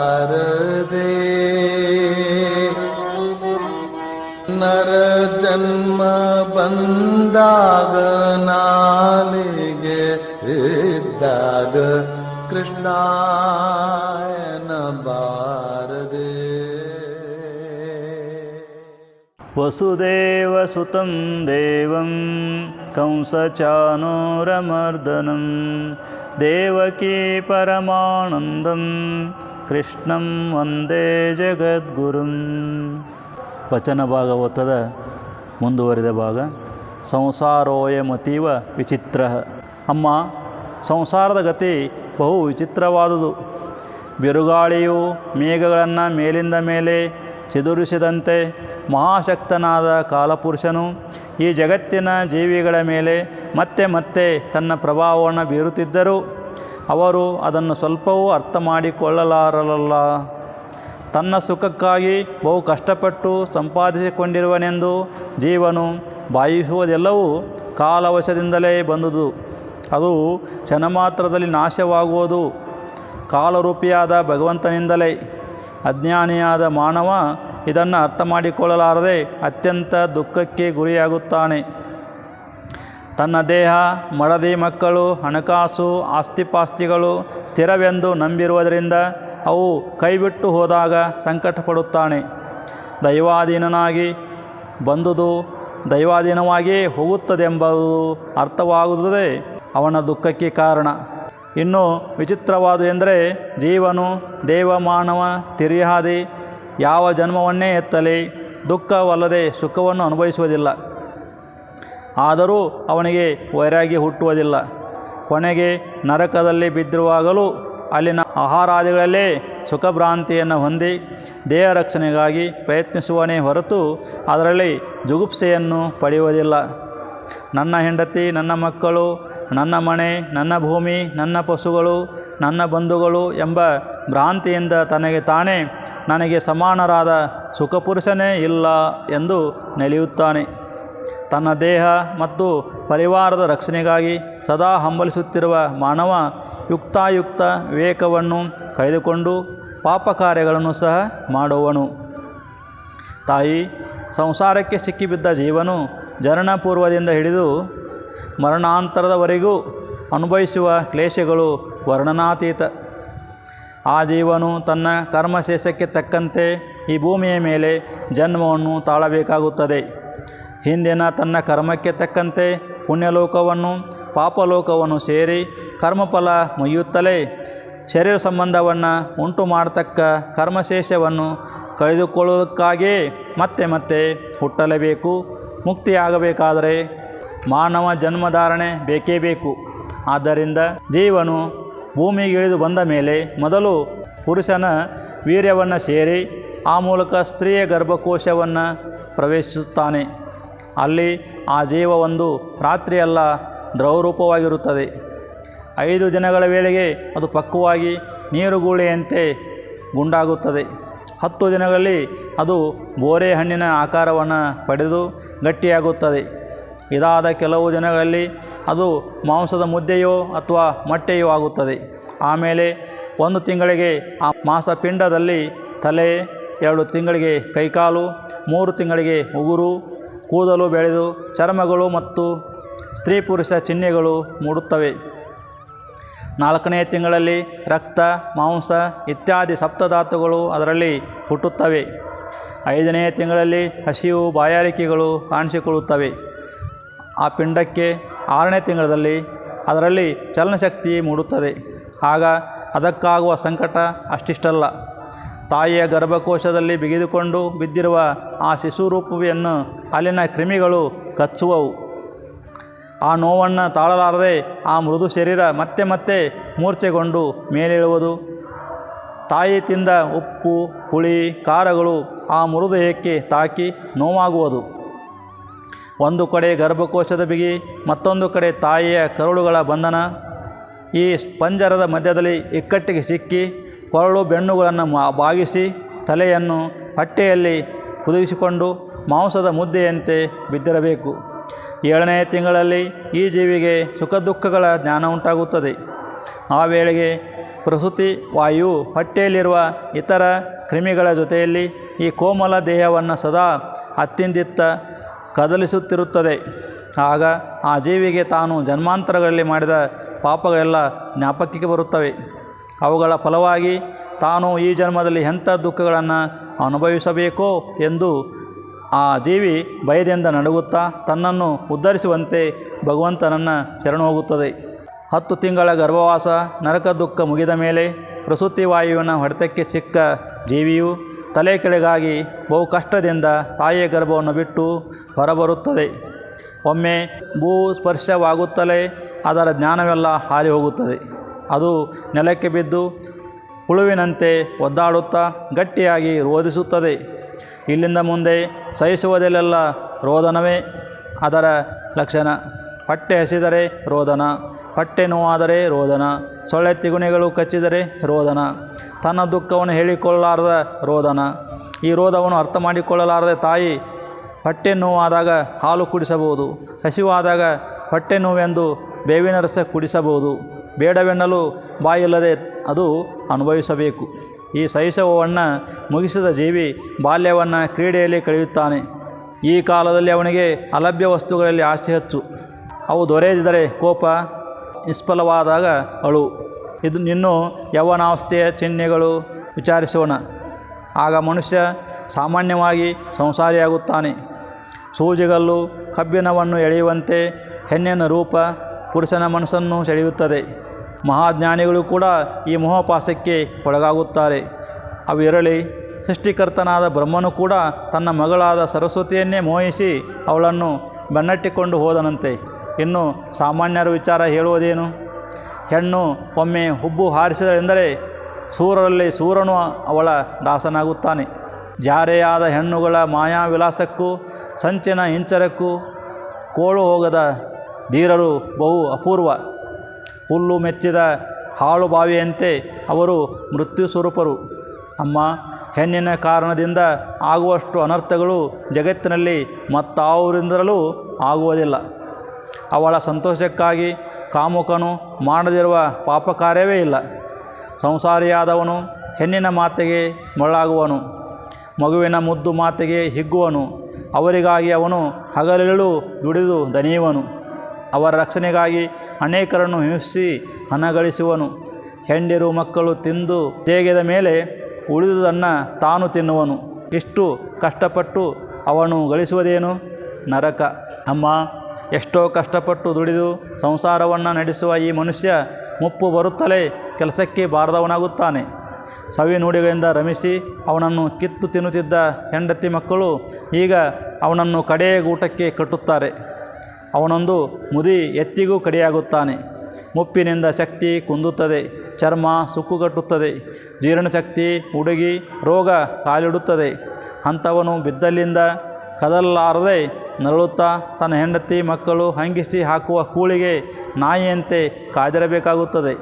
शारदे नर जन्म बन्दागनालिगे हृदाग कृष्णा भारदे वसुदेवसुतं देवं कंसचानोरमर्दनं देवकी परमानन्दम् ಕೃಷ್ಣಂ ವಂದೇ ಜಗದ್ಗುರುಂ. ವಚನ ಭಾಗವತದ ಮುಂದುವರಿದ ಭಾಗ ಸಂಸಾರೋಯಮತೀವ ವಿಚಿತ್ರ. ಅಮ್ಮ, ಸಂಸಾರದ ಗತಿ ಬಹು ವಿಚಿತ್ರವಾದುದು. ಬಿರುಗಾಳಿಯು ಮೇಘಗಳನ್ನು ಮೇಲಿಂದ ಮೇಲೆ ಚಿದುರಿಸಿದಂತೆ ಮಹಾಶಕ್ತನಾದ ಕಾಲಪುರುಷನು ಈ ಜಗತ್ತಿನ ಜೀವಿಗಳ ಮೇಲೆ ಮತ್ತೆ ಮತ್ತೆ ತನ್ನ ಪ್ರಭಾವವನ್ನು ಬೀರುತ್ತಿದ್ದರೂ. ಅವರು ಅದನ್ನು ಸ್ವಲ್ಪವೂ ಅರ್ಥ ಮಾಡಿಕೊಳ್ಳಲಾರಲ್ಲ. ತನ್ನ ಸುಖಕ್ಕಾಗಿ ಬಹು ಕಷ್ಟಪಟ್ಟು ಸಂಪಾದಿಸಿಕೊಂಡಿರುವನೆಂದು ಜೀವನು ಭಾವಿಸುವುದೆಲ್ಲವೂ ಕಾಲವಶದಿಂದಲೇ ಬಂದುದು. ಅದು ಕ್ಷಣ ಮಾತ್ರದಲ್ಲಿ ನಾಶವಾಗುವುದು. ಕಾಲರೂಪಿಯಾದ ಭಗವಂತನಿಂದಲೇ. ಅಜ್ಞಾನಿಯಾದ ಮಾನವ ಇದನ್ನು ಅರ್ಥ ಮಾಡಿಕೊಳ್ಳಲಾರದೆ ಅತ್ಯಂತ ದುಃಖಕ್ಕೆ ಗುರಿಯಾಗುತ್ತಾನೆ. ತನ್ನ ದೇಹ, ಮಡದಿ ಮಕ್ಕಳು, ಹಣಕಾಸು, ಆಸ್ತಿಪಾಸ್ತಿಗಳು ಸ್ಥಿರವೆಂದು ನಂಬಿರುವುದರಿಂದ ಅವು ಕೈಬಿಟ್ಟು ಹೋದಾಗ ಸಂಕಟಪಡುತ್ತಾನೆ. ದೈವಾಧೀನನಾಗಿ ಬಂದುದು ದೈವಾಧೀನವಾಗಿಯೇ ಹೋಗುತ್ತದೆಂಬುದು ಅರ್ಥವಾಗುತ್ತದೆ. ಅವನ ದುಃಖಕ್ಕೆ ಕಾರಣ. ಇನ್ನು ವಿಚಿತ್ರವಾದು ಎಂದರೆ ಜೀವನು ದೇವ ಮಾನವ ತಿರಿಯಾದಿ ಯಾವ ಜನ್ಮವನ್ನೇ ಎತ್ತಲಿ, ದುಃಖವಲ್ಲದೆ ಸುಖವನ್ನು ಅನುಭವಿಸುವುದಿಲ್ಲ. ಆದರೂ ಅವನಿಗೆ ವೈರಾಗಿ ಹುಟ್ಟುವುದಿಲ್ಲ. ಕೊನೆಗೆ ನರಕದಲ್ಲಿ ಬಿದ್ದಿರುವಾಗಲೂ ಅಲ್ಲಿನ ಆಹಾರಾದಿಗಳಲ್ಲೇ ಸುಖಭ್ರಾಂತಿಯನ್ನು ಹೊಂದಿ ದೇಹ ರಕ್ಷಣೆಗಾಗಿ ಪ್ರಯತ್ನಿಸುವನೇ ಹೊರತು ಅದರಲ್ಲಿ ಜುಗುಪ್ಸೆಯನ್ನು ಪಡೆಯುವುದಿಲ್ಲ. ನನ್ನ ಹೆಂಡತಿ, ನನ್ನ ಮಕ್ಕಳು, ನನ್ನ ಮನೆ, ನನ್ನ ಭೂಮಿ, ನನ್ನ ಪಶುಗಳು, ನನ್ನ ಬಂಧುಗಳು ಎಂಬ ಭ್ರಾಂತಿಯಿಂದ ತನಗೆ ತಾನೇ ನನಗೆ ಸಮಾನರಾದ ಸುಖಪುರುಷನೇ ಇಲ್ಲ ಎಂದು ನೆಲೆಯುತ್ತಾನೆ. ತನ್ನ ದೇಹ ಮತ್ತು ಪರಿವಾರದ ರಕ್ಷಣೆಗಾಗಿ ಸದಾ ಹಂಬಲಿಸುತ್ತಿರುವ ಮಾನವ ಯುಕ್ತಾಯುಕ್ತ ವಿವೇಕವನ್ನು ಕಳೆದುಕೊಂಡು ಪಾಪ ಕಾರ್ಯಗಳನ್ನು ಸಹ ಮಾಡುವನು ತಾಯಿ, ಸಂಸಾರಕ್ಕೆ ಸಿಕ್ಕಿಬಿದ್ದ ಜೀವನು ಜನನಪೂರ್ವದಿಂದ ಹಿಡಿದು ಮರಣಾಂತರದವರೆಗೂ ಅನುಭವಿಸುವ ಕ್ಲೇಶಗಳು ವರ್ಣನಾತೀತ. ಆ ಜೀವನು ತನ್ನ ಕರ್ಮಶೇಷಕ್ಕೆ ತಕ್ಕಂತೆ ಈ ಭೂಮಿಯ ಮೇಲೆ ಜನ್ಮವನ್ನು ತಾಳಬೇಕಾಗುತ್ತದೆ. ಹಿಂದಿನ ತನ್ನ ಕರ್ಮಕ್ಕೆ ತಕ್ಕಂತೆ ಪುಣ್ಯಲೋಕವನ್ನು, ಪಾಪಲೋಕವನ್ನು ಸೇರಿ ಕರ್ಮಫಲ ಮುಯ್ಯುತ್ತಲೇ ಶರೀರ ಸಂಬಂಧವನ್ನು ಉಂಟು ಮಾಡತಕ್ಕ ಕರ್ಮಶೇಷವನ್ನು ಕಳೆದುಕೊಳ್ಳುವುದಕ್ಕಾಗಿಯೇ ಮತ್ತೆ ಮತ್ತೆ ಹುಟ್ಟಲೇಬೇಕು, ಮುಕ್ತಿಯಾಗಬೇಕಾದರೆ ಮಾನವ ಜನ್ಮಧಾರಣೆ ಬೇಕೇ ಬೇಕು. ಆದ್ದರಿಂದ ಜೀವನು ಭೂಮಿಗೆ ಇಳಿದು ಬಂದ ಮೇಲೆ ಮೊದಲು ಪುರುಷನ ವೀರ್ಯವನ್ನು ಸೇರಿ ಆ ಮೂಲಕ ಸ್ತ್ರೀಯ ಗರ್ಭಕೋಶವನ್ನು ಪ್ರವೇಶಿಸುತ್ತಾನೆ. ಅಲ್ಲಿ ಆ ಜೀವ ಒಂದು ರಾತ್ರಿಯಲ್ಲ ದ್ರವರೂಪವಾಗಿರುತ್ತದೆ. ಐದು ದಿನಗಳ ವೇಳೆಗೆ ಅದು ಪಕ್ವವಾಗಿ ನೀರುಗೂಳೆಯಂತೆ ಗುಂಡಾಗುತ್ತದೆ. ಹತ್ತು ದಿನಗಳಲ್ಲಿ ಅದು ಬೋರೆ ಹಣ್ಣಿನ ಆಕಾರವನ್ನು ಪಡೆದು ಗಟ್ಟಿಯಾಗುತ್ತದೆ. ಇದಾದ ಕೆಲವು ದಿನಗಳಲ್ಲಿ ಅದು ಮಾಂಸದ ಮುದ್ದೆಯೋ ಅಥವಾ ಮೊಟ್ಟೆಯೋ ಆಗುತ್ತದೆ. ಆಮೇಲೆ ಒಂದು ತಿಂಗಳಿಗೆ ಆ ಮಾಂಸಪಿಂಡದಲ್ಲಿ ತಲೆ, ಎರಡು ತಿಂಗಳಿಗೆ ಕೈಕಾಲು, ಮೂರು ತಿಂಗಳಿಗೆ ಉಗುರು ಕೂದಲು ಬೆಳೆದು ಚರ್ಮಗಳು ಮತ್ತು ಸ್ತ್ರೀ ಪುರುಷ ಚಿಹ್ನೆಗಳು ಮೂಡುತ್ತವೆ. ನಾಲ್ಕನೇ ತಿಂಗಳಲ್ಲಿ ರಕ್ತ, ಮಾಂಸ ಇತ್ಯಾದಿ ಸಪ್ತಧಾತುಗಳು ಅದರಲ್ಲಿ ಹುಟ್ಟುತ್ತವೆ. ಐದನೇ ತಿಂಗಳಲ್ಲಿ ಹಸಿವು, ಬಾಯಾರಿಕೆಗಳು ಕಾಣಿಸಿಕೊಳ್ಳುತ್ತವೆ. ಆ ಪಿಂಡಕ್ಕೆ ಆರನೇ ತಿಂಗಳಲ್ಲಿ ಅದರಲ್ಲಿ ಚಲನಶಕ್ತಿ ಮೂಡುತ್ತದೆ. ಆಗ ಅದಕ್ಕಾಗುವ ಸಂಕಟ ಅಷ್ಟಿಷ್ಟಲ್ಲ. ತಾಯಿಯ ಗರ್ಭಕೋಶದಲ್ಲಿ ಬಿಗಿದುಕೊಂಡು ಬಿದ್ದಿರುವ ಆ ಶಿಶುರೂಪವಿಯನ್ನು ಅಲ್ಲಿನ ಕ್ರಿಮಿಗಳು ಕಚ್ಚುವವು. ಆ ನೋವನ್ನು ತಾಳಲಾರದೆ ಆ ಮೃದು ಶರೀರ ಮತ್ತೆ ಮತ್ತೆ ಮೂರ್ಛೆಗೊಂಡು ಮೇಲೇಳುವುದು. ತಾಯಿ ತಿಂದ ಉಪ್ಪು, ಹುಳಿ, ಖಾರಗಳು ಆ ಮೃದು ದೇಹಕ್ಕೆ ತಾಕಿ ನೋವಾಗುವುದು? ಒಂದು ಕಡೆ ಗರ್ಭಕೋಶದ ಬಿಗಿ, ಮತ್ತೊಂದು ಕಡೆ ತಾಯಿಯ ಕರುಳುಗಳ ಬಂಧನ. ಈ ಪಂಜರದ ಮಧ್ಯದಲ್ಲಿ ಇಕ್ಕಟ್ಟಿಗೆ ಸಿಕ್ಕಿ ಕೊರಳು ಬೆನ್ನುಗಳನ್ನು ಮಾ- ಬಾಗಿಸಿ ತಲೆಯನ್ನು ಹೊಟ್ಟೆಯಲ್ಲಿ ಕುದಿಸಿಕೊಂಡು ಮಾಂಸದ ಮುದ್ದೆಯಂತೆ ಬಿದ್ದಿರಬೇಕು. ಏಳನೇ ತಿಂಗಳಲ್ಲಿ ಈ ಜೀವಿಗೆ ಸುಖ ದುಃಖಗಳ ಜ್ಞಾನ ಉಂಟಾಗುತ್ತದೆ. ಆ ವೇಳೆಗೆ ಪ್ರಸೂತಿ ವಾಯು ಹೊಟ್ಟೆಯಲ್ಲಿರುವ ಇತರ ಕ್ರಿಮಿಗಳ ಜೊತೆಯಲ್ಲಿ ಈ ಕೋಮಲ ದೇಹವನ್ನು ಸದಾ ಅತ್ತಿಂದಿತ್ತ ಕದಲಿಸುತ್ತಿರುತ್ತದೆ. ಆಗ ಆ ಜೀವಿಗೆ ತಾನು ಜನ್ಮಾಂತರಗಳಲ್ಲಿ ಮಾಡಿದ ಪಾಪಗಳೆಲ್ಲ ಜ್ಞಾಪಕಕ್ಕೆ ಬರುತ್ತವೆ. ಅವುಗಳ ಫಲವಾಗಿ ತಾನು ಈ ಜನ್ಮದಲ್ಲಿ ಎಂಥ ದುಃಖಗಳನ್ನು ಅನುಭವಿಸಬೇಕೋ ಎಂದು ಆ ಜೀವಿ ಭಯದಿಂದ ನಡುಗುತ್ತಾ ತನ್ನನ್ನು ಉದ್ಧರಿಸುವಂತೆ ಭಗವಂತನನ್ನು ಶರಣು ಹೋಗುತ್ತದೆ ಹತ್ತು ತಿಂಗಳ ಗರ್ಭವಾಸ, ನರಕ ದುಃಖ ಮುಗಿದ ಮೇಲೆ ಪ್ರಸೂತಿ ವಾಯುವಿನ ಹೊಡೆತಕ್ಕೆ ಸಿಕ್ಕ ಜೀವಿಯು ತಲೆ ಕೆಳಗಾಗಿ ಬಹು ಕಷ್ಟದಿಂದ ತಾಯಿಯ ಗರ್ಭವನ್ನು ಬಿಟ್ಟು ಹೊರಬರುತ್ತದೆ. ಒಮ್ಮೆ ಭೂ ಸ್ಪರ್ಶವಾಗುತ್ತಲೇ ಅದರ ಜ್ಞಾನವೆಲ್ಲ ಹಾರಿ ಹೋಗುತ್ತದೆ. ಅದು ನೆಲಕ್ಕೆ ಬಿದ್ದು ಹುಳುವಿನಂತೆ ಒದ್ದಾಡುತ್ತಾ ಗಟ್ಟಿಯಾಗಿ ರೋಧಿಸುತ್ತದೆ ಇಲ್ಲಿಂದ ಮುಂದೆ ಸಹಿಸುವುದಲ್ಲೆಲ್ಲ ರೋದನವೇ? ಅದರ ಲಕ್ಷಣ ಹೊಟ್ಟೆ ಹಸಿದರೆ ರೋದನ ಹೊಟ್ಟೆ ನೋವಾದರೆ ರೋದನ, ಸೊಳ್ಳೆ ತಿಗುಣಿಗಳು ಕಚ್ಚಿದರೆ ರೋದನ, ತನ್ನ ದುಃಖವನ್ನು ಹೇಳಿಕೊಳ್ಳಲಾರದ ರೋದನ, ಈ ರೋಧವನ್ನು ಅರ್ಥ ಮಾಡಿಕೊಳ್ಳಲಾರದೆ ತಾಯಿ ಹೊಟ್ಟೆ ನೋವಾದಾಗ ಹಾಲು ಕುಡಿಸಬಹುದು, ಹಸಿವಾದಾಗ ಹೊಟ್ಟೆ ನೋವೆಂದು ಬೇವಿನ ರಸ ಕುಡಿಸಬಹುದು. ಬೇಡವೆನ್ನಲು ಬಾಯಿಲ್ಲದೆ ಅದು ಅನುಭವಿಸಬೇಕು. ಈ ಶೈಶವವನ್ನು ಮುಗಿಸಿದ ಜೀವಿ ಬಾಲ್ಯವನ್ನು ಕ್ರೀಡೆಯಲ್ಲಿ ಕಳೆಯುತ್ತಾನೆ. ಈ ಕಾಲದಲ್ಲಿ ಅವನಿಗೆ ಅಲಭ್ಯ ವಸ್ತುಗಳಲ್ಲಿ ಆಸೆ ಹೆಚ್ಚು. ಅವು ದೊರೆಯದಿದ್ದರೆ ಕೋಪ ನಿಷ್ಫಲವಾದಾಗ ಅಳು. ಇದು ಇನ್ನು ಯೌವನಾವಸ್ಥೆಯ ಚಿಹ್ನೆಗಳು ವಿಚಾರಿಸೋಣ. ಆಗ ಮನುಷ್ಯ ಸಾಮಾನ್ಯವಾಗಿ ಸಂಸಾರಿಯಾಗುತ್ತಾನೆ. ಸೂಜಿಗಲ್ಲು ಕಬ್ಬಿಣವನ್ನು ಎಳೆಯುವಂತೆ ಹೆಣ್ಣಿನ ರೂಪ ಪುರುಷನ ಮನಸ್ಸನ್ನು ಸೆಳೆಯುತ್ತದೆ. ಮಹಾಜ್ಞಾನಿಗಳು ಕೂಡ ಈ ಮೋಹಪಾಸಕ್ಕೆ ಒಳಗಾಗುತ್ತಾರೆ. ಅವಿರಳಿ ಸೃಷ್ಟಿಕರ್ತನಾದ ಬ್ರಹ್ಮನು ಕೂಡ ತನ್ನ ಮಗಳಾದ ಸರಸ್ವತಿಯನ್ನೇ ಮೋಹಿಸಿ ಅವಳನ್ನು ಬೆನ್ನಟ್ಟಿಕೊಂಡು ಹೋದನಂತೆ. ಇನ್ನು ಸಾಮಾನ್ಯರ ವಿಚಾರ ಹೇಳುವುದೇನು? ಹೆಣ್ಣು ಒಮ್ಮೆ ಹುಬ್ಬು ಹಾರಿಸಿದಳೆಂದರೆ ಸೂರರಲ್ಲಿ ಸೂರನು ಅವಳ ದಾಸನಾಗುತ್ತಾನೆ. ಜಾರೆಯಾದ ಹೆಣ್ಣುಗಳ ಮಾಯಾವಿಲಾಸಕ್ಕೂ, ಸಂಚಿನ ಹಿಂಚರಕ್ಕೂ, ಕೋಳು ಹೋಗದ ಧೀರರು ಬಹು ಅಪೂರ್ವ, ಹುಲ್ಲು ಮೆಚ್ಚಿದ ಹಾಳು ಬಾವಿಯಂತೆ ಅವರು ಮೃತ್ಯು ಸ್ವರೂಪರು. ಅಮ್ಮ, ಹೆಣ್ಣಿನ ಕಾರಣದಿಂದ ಆಗುವಷ್ಟು ಅನರ್ಥಗಳು ಜಗತ್ತಿನಲ್ಲಿ ಮತ್ತಾವರಿಂದಲೂ ಆಗುವುದಿಲ್ಲ. ಅವಳ ಸಂತೋಷಕ್ಕಾಗಿ ಕಾಮುಕನು ಮಾಡದಿರುವ ಪಾಪ ಕಾರ್ಯವೇ ಇಲ್ಲ. ಸಂಸಾರಿಯಾದವನು ಹೆಣ್ಣಿನ ಮಾತೆಗೆ ಮೊಳಾಗುವನು ಮಗುವಿನ ಮುದ್ದು ಮಾತೆಗೆ ಹಿಗ್ಗುವನು. ಅವರಿಗಾಗಿ ಅವನು ಹಗಲಿರುಳು ದುಡಿದು ದಣಿಯುವನು. ಅವರ ರಕ್ಷಣೆಗಾಗಿ ಅನೇಕರನ್ನು ಹಿಂಸಿಸಿ ಹಣಗಳಿಸುವನು ಹೆಂಡಿರು ಮಕ್ಕಳು ತಿಂದು ತೇಗೆದ ಮೇಲೆ ಉಳಿದುದನ್ನು ತಾನು ತಿನ್ನುವನು. ಇಷ್ಟು ಕಷ್ಟಪಟ್ಟು ಅವನು ಗಳಿಸುವುದೇನು? ನರಕ. ಅಮ್ಮ, ಎಷ್ಟೋ ಕಷ್ಟಪಟ್ಟು ದುಡಿದು ಸಂಸಾರವನ್ನು ನಡೆಸುವ ಈ ಮನುಷ್ಯ ಮುಪ್ಪು ಬರುತ್ತಲೇ ಕೆಲಸಕ್ಕೆ ಬಾರದವನಾಗುತ್ತಾನೆ. ಸವಿ ನುಡಿಗಳಿಂದ ರಮಿಸಿ ಅವನನ್ನು ಕಿತ್ತು ತಿನ್ನುತ್ತಿದ್ದ ಹೆಂಡತಿ ಮಕ್ಕಳು ಈಗ ಅವನನ್ನು ಕಡೆಯ ಊಟಕ್ಕೆ ಕಟ್ಟುತ್ತಾರೆ. ಅವನೊಂದು ಮುದಿ ಎತ್ತಿಗೂ ಕಡಿಯಾಗುತ್ತಾನೆ. ಮುಪ್ಪಿನಿಂದ ಶಕ್ತಿ ಕುಂದುತ್ತದೆ, ಚರ್ಮ ಸುಕ್ಕುಗಟ್ಟುತ್ತದೆ ಜೀರ್ಣಶಕ್ತಿ ಹುಡುಗಿ ರೋಗ ಕಾಲಿಡುತ್ತದೆ. ಅಂಥವನು ಬಿದ್ದಲ್ಲಿಂದ ಕದಲಾರದೆ ನರಳುತ್ತಾ ತನ್ನ ಹೆಂಡತಿ ಮಕ್ಕಳು ಹಂಗಿಸಿ ಹಾಕುವ ಕೂಳಿಗೆ ನಾಯಿಯಂತೆ ಕಾದಿರಬೇಕಾಗುತ್ತದೆ.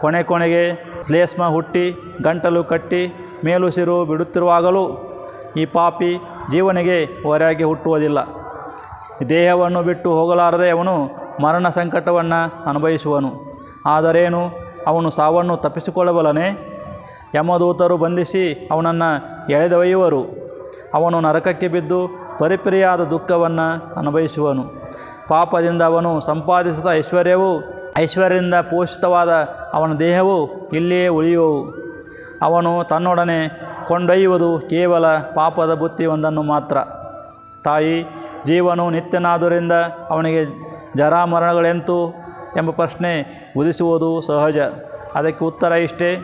ಕೊನೆ ಕೊನೆಗೆ ಶ್ಲೇಷ್ಮ ಹುಟ್ಟಿ, ಗಂಟಲು ಕಟ್ಟಿ, ಮೇಲುಸಿರು ಬಿಡುತ್ತಿರುವಾಗಲೂ ಈ ಪಾಪಿ ಜೀವನಿಗೆ ಹೊರೆಯಾಗಿ ಹುಟ್ಟುವುದಿಲ್ಲ. ದೇಹವನ್ನು ಬಿಟ್ಟು ಹೋಗಲಾರದೆ ಅವನು ಮರಣ ಸಂಕಟವನ್ನು ಅನುಭವಿಸುವನು. ಆದರೇನು? ಅವನು ಸಾವನ್ನು ತಪ್ಪಿಸಿಕೊಳ್ಳಬಲ್ಲನೆ? ಯಮದೂತರು ಬಂಧಿಸಿ ಅವನನ್ನು ಎಳೆದೊಯ್ಯುವರು ಅವನು ನರಕಕ್ಕೆ ಬಿದ್ದು ಪರಿಪರಿಯಾದ ದುಃಖವನ್ನು ಅನುಭವಿಸುವನು. ಪಾಪದಿಂದ ಅವನು ಸಂಪಾದಿಸಿದ ಐಶ್ವರ್ಯವು, ಐಶ್ವರ್ಯದಿಂದ ಪೋಷಿತವಾದ ಅವನ ದೇಹವು ಇಲ್ಲಿಯೇ ಉಳಿಯುವವು. ಅವನು ತನ್ನೊಡನೆ ಕೊಂಡೊಯ್ಯುವುದು ಕೇವಲ ಪಾಪದ ಬುತ್ತಿಯೊಂದನ್ನು ಮಾತ್ರ. ತಾಯಿ ಜೀವನು ನಿತ್ಯನಾದುದರಿಂದ ಅವನಿಗೆ ಜರಾಮರಣಗಳೆಂತು ಎಂಬ ಪ್ರಶ್ನೆ ಉದಿಸುವುದು ಸಹಜ. ಅದಕ್ಕೆ ಉತ್ತರ ಇಷ್ಟೇ,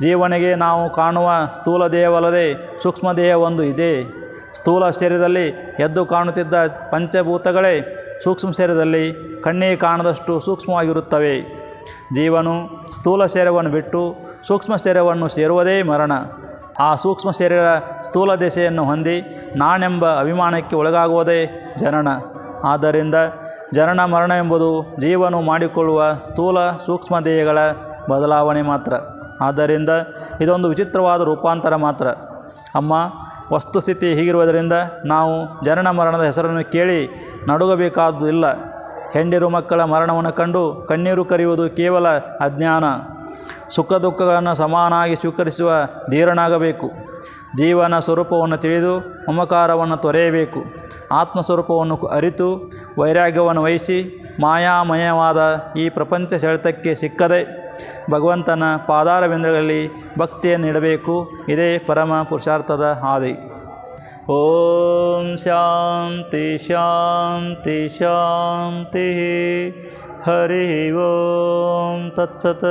ಜೀವನಿಗೆ ನಾವು ಕಾಣುವ ಸ್ಥೂಲ ದೇಹವಲ್ಲದೆ ಸೂಕ್ಷ್ಮ ದೇಹವೊಂದು ಇದೆ. ಸ್ಥೂಲ ಶರೀರದಲ್ಲಿ ಎದ್ದು ಕಾಣುತ್ತಿದ್ದ ಪಂಚಭೂತಗಳೇ ಸೂಕ್ಷ್ಮ ಶರೀರದಲ್ಲಿ ಕಣ್ಣಿಗೆ ಕಾಣದಷ್ಟು ಸೂಕ್ಷ್ಮವಾಗಿರುತ್ತವೆ. ಜೀವನು ಸ್ಥೂಲ ಶರೀರವನ್ನು ಬಿಟ್ಟು ಸೂಕ್ಷ್ಮ ಶರೀರವನ್ನು ಸೇರುವುದೇ ಮರಣ. ಆ ಸೂಕ್ಷ್ಮ ಶರೀರ ಸ್ಥೂಲ ದೆಸೆಯನ್ನು ಹೊಂದಿ ನಾನೆಂಬ ಅಭಿಮಾನಕ್ಕೆ ಒಳಗಾಗುವುದೇ ಜನನ. ಆದ್ದರಿಂದ ಜನನ ಮರಣ ಎಂಬುದು ಜೀವನು ಮಾಡಿಕೊಳ್ಳುವ ಸ್ಥೂಲ ಸೂಕ್ಷ್ಮ ದೇಹಗಳ ಬದಲಾವಣೆ ಮಾತ್ರ. ಆದ್ದರಿಂದ ಇದೊಂದು ವಿಚಿತ್ರವಾದ ರೂಪಾಂತರ ಮಾತ್ರ. ಅಮ್ಮ, ವಸ್ತುಸ್ಥಿತಿ ಹೀಗಿರುವುದರಿಂದ ನಾವು ಜನನ ಮರಣದ ಹೆಸರನ್ನು ಕೇಳಿ ನಡುಗಬೇಕಾದುದಿಲ್ಲ. ಹೆಂಡಿರು ಮಕ್ಕಳ ಮರಣವನ್ನು ಕಂಡು ಕಣ್ಣೀರು ಕರೆಯುವುದು ಕೇವಲ ಅಜ್ಞಾನ. ಸುಖ ದುಃಖಗಳನ್ನು ಸಮಾನಾಗಿ ಸ್ವೀಕರಿಸುವ ಧೀರನಾಗಬೇಕು. ಜೀವನ ಸ್ವರೂಪವನ್ನು ತಿಳಿದು ಮಮಕಾರವನ್ನು ತೊರೆಯಬೇಕು. ಆತ್ಮಸ್ವರೂಪವನ್ನು ಅರಿತು ವೈರಾಗ್ಯವನ್ನು ವಹಿಸಿ ಮಾಯಾಮಯವಾದ ಈ ಪ್ರಪಂಚ ಸೆಳೆತಕ್ಕೆ ಸಿಕ್ಕದೆ ಭಗವಂತನ ಪಾದಾರವಿಂದಗಳಲ್ಲಿ ಭಕ್ತಿಯನ್ನು ಇಡಬೇಕು. ಇದೇ ಪರಮ ಪುರುಷಾರ್ಥದ ಹಾದಿ. ಓಂ ಶಾಂತಿ ಶಾಂತಿ ಶಾಂತಿ ಹರಿ ಓಂ ತತ್ಸತ್